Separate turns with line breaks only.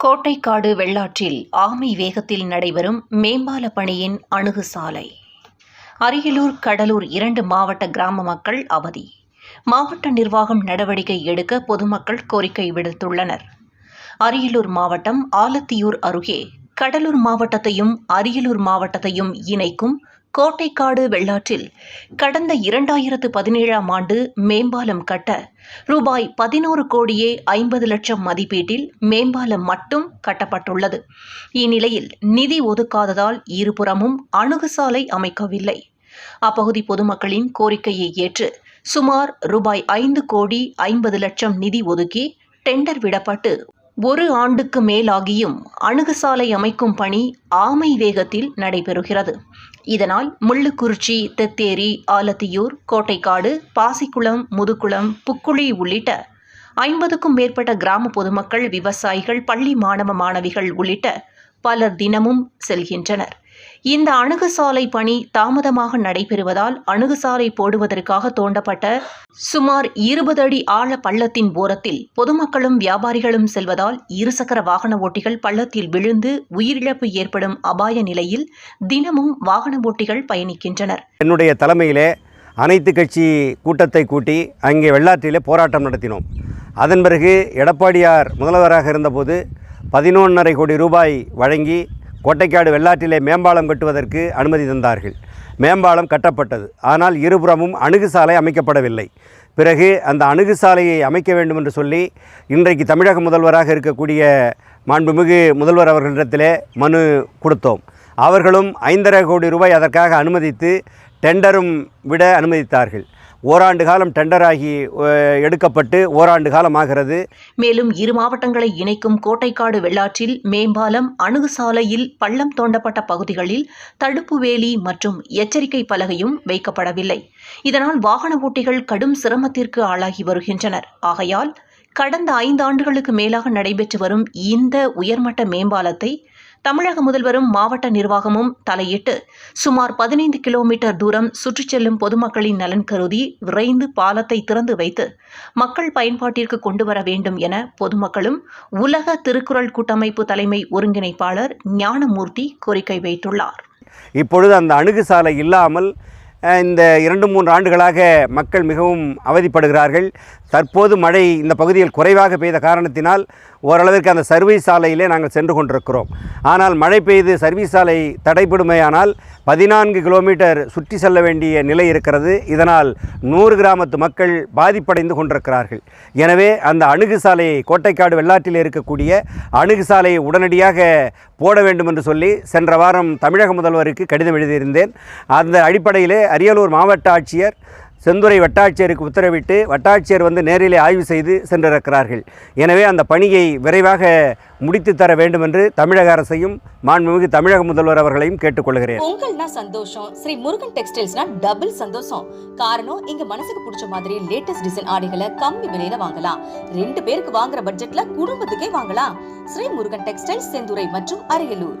கோட்டைக்காடு வெள்ளாற்றில் ஆமை வேகத்தில் நடைபெறும் மேம்பால பணியின் அணுகு சாலை அரியலூர் கடலூர் இரண்டு மாவட்ட கிராம மக்கள் அவதி. மாவட்ட நிர்வாகம் நடவடிக்கை எடுக்க பொதுமக்கள் கோரிக்கை விடுத்துள்ளனர். அரியலூர் மாவட்டம் ஆலத்தியூர் அருகே கடலூர் மாவட்டத்தையும் அரியலூர் மாவட்டத்தையும் இணைக்கும் கோட்டைக்காடு வெள்ளாற்றில் கடந்த இரண்டாயிரத்து பதினேழாம் ஆண்டு மேம்பாலம் கட்ட ரூபாய் பதினோரு கோடியே ஐம்பது லட்சம் மதிப்பீட்டில் மேம்பாலம் மட்டும் கட்டப்பட்டுள்ளது. இந்நிலையில் நிதி ஒதுக்காததால் இருபுறமும் அணுகுசாலை அமைக்கவில்லை. அப்பகுதி பொதுமக்களின் கோரிக்கையை ஏற்று சுமார் ரூபாய் ஐந்து கோடி ஐம்பது லட்சம் நிதி ஒதுக்கி டெண்டர் விடப்பட்டு ஒரு ஆண்டுக்கு மேலாகியும் அணுகுசாலை அமைக்கும் பணி ஆமை வேகத்தில் நடைபெறுகிறது. இதனால் முள்ளுக்குறிச்சி தெத்தேரி ஆலத்தியூர் கோட்டைக்காடு பாசிக்குளம் முதுகுளம் புக்குழி உள்ளிட்ட ஐம்பதுக்கும் மேற்பட்ட கிராம பொதுமக்கள் விவசாயிகள் பள்ளி மாணவ மாணவிகள் உள்ளிட்ட பலர் தினமும் செல்கின்றனர். இந்த அணுகுசாலை பணி தாமதமாக நடைபெறுவதால் அணுகுசாலை போடுவதற்காக தோண்டப்பட்ட சுமார் இருபது அடி ஆழ பள்ளத்தின் ஓரத்தில் பொதுமக்களும் வியாபாரிகளும் செல்வதால் இருசக்கர வாகன ஓட்டிகள் பள்ளத்தில் விழுந்து உயிரிழப்பு ஏற்படும் அபாய நிலையில் தினமும் வாகன ஓட்டிகள் பயணிக்கின்றனர்.
என்னுடைய தலைமையிலே அனைத்து கட்சி கூட்டத்தை கூட்டி அங்கே வெள்ளாற்றிலே போராட்டம் நடத்தினோம். அதன் பிறகு எடப்பாடியார் முதல்வராக இருந்தபோது பதினொன்றரை கோடி ரூபாய் வழங்கி கோட்டைக்காடு வெள்ளாற்றிலே மேம்பாலம் கட்டுவதற்கு அனுமதி தந்தார்கள். மேம்பாலம் கட்டப்பட்டது. ஆனால் இருபுறமும் அணுகுசாலை அமைக்கப்படவில்லை. பிறகு அந்த அணுகுசாலையை அமைக்க வேண்டும் என்று சொல்லி இன்றைக்கு தமிழக முதல்வராக இருக்கக்கூடிய மாண்புமிகு முதல்வர் அவர்களிடத்திலே மனு கொடுத்தோம். அவர்களும் ஐந்தரை கோடி ரூபாய் அதற்காக அனுமதித்து டெண்டரும் விட அனுமதித்தார்கள். ஓராண்டு காலம் டெண்டராகி எடுக்கப்பட்டு ஓராண்டு காலம் ஆகிறது
மேலும் இரு மாவட்டங்களை இணைக்கும் கோட்டைக்காடு வெள்ளாற்றில் மேம்பாலம் அணுகுசாலையில் பள்ளம் தோண்டப்பட்ட பகுதிகளில் தடுப்பு வேலி மற்றும் எச்சரிக்கை பலகையும் வைக்கப்படவில்லை. இதனால் வாகன ஓட்டிகள் கடும் சிரமத்திற்கு ஆளாகி வருகின்றனர். ஆகையால் கடந்த ஐந்து ஆண்டுகளுக்கு மேலாக நடைபெற்று வரும் இந்த உயர்மட்ட மேம்பாலத்தை தமிழக முதல்வரும் மாவட்ட நிர்வாகமும் தலையிட்டு சுமார் பதினைந்து கிலோமீட்டர் தூரம் சுற்றிச் செல்லும் பொதுமக்களின் நலன் கருதி விரைந்து பாலத்தை திறந்து வைத்து மக்கள் பயன்பாட்டிற்கு கொண்டு வர வேண்டும் என பொதுமக்களும் உலக திருக்குறள் கூட்டமைப்பு தலைமை ஒருங்கிணைப்பாளர் ஞானமூர்த்தி கோரிக்கை வைத்துள்ளார்.
இப்பொழுது அந்த அணுகுசாலை இல்லாமல் இந்த இரண்டு மூன்று ஆண்டுகளாக மக்கள் மிகவும் அவதிப்படுகிறார்கள். தற்போது மழை இந்த பகுதியில் குறைவாக பெய்த காரணத்தினால் ஓரளவிற்கு அந்த சர்வீஸ் சாலையிலே நாங்கள் சென்று கொண்டிருக்கிறோம். ஆனால் மழை பெய்து சர்வீஸ் சாலை தடைப்படுமையானால் பதினான்கு கிலோமீட்டர் சுற்றி செல்ல வேண்டிய நிலை இருக்கிறது. இதனால் நூறு கிராமத்து மக்கள் பாதிப்படைந்து கொண்டிருக்கிறார்கள். எனவே அந்த அணுகு சாலையை கோட்டைக்காடு வெள்ளாற்றில் இருக்கக்கூடிய அணுகு சாலையை உடனடியாக போட வேண்டும் என்று சொல்லி சென்ற வாரம் தமிழக முதல்வருக்கு கடிதம் எழுதியிருந்தேன். அந்த அடிப்படையிலே அரியலூர் மாவட்ட ஆட்சியர் செந்துறை வட்டாட்சியருக்கு உத்தரவிட்டு வட்டாட்சியர் வந்து நேரிலே ஆய்வு செய்து சென்றிருக்கிறார்கள். எனவே அந்த பணியை விரைவாக முடித்து தர வேண்டும் என்று தமிழக அரசையும் மாண்புமிகு தமிழக முதல்வர் அவர்களையும் கேட்டுக்கொள்கிறேன்
பொங்கல்னா சந்தோஷம். ஸ்ரீ முருகன் டெக்ஸ்டைல்ஸ்னா டபுள் சந்தோஷம். காரணம் இங்க மனசுக்கு பிடிச்ச மாதிரி லேட்டஸ்ட் டிசைன் ஆடைகளை கம்மி விலையில வாங்கலாம். ரெண்டு பேருக்கு வாங்குற பட்ஜெட்ல குடும்பத்துக்கே வாங்கலாம். ஸ்ரீ முருகன் டெக்ஸ்டைல்ஸ் செந்துறை மற்றும் அரியலூர்.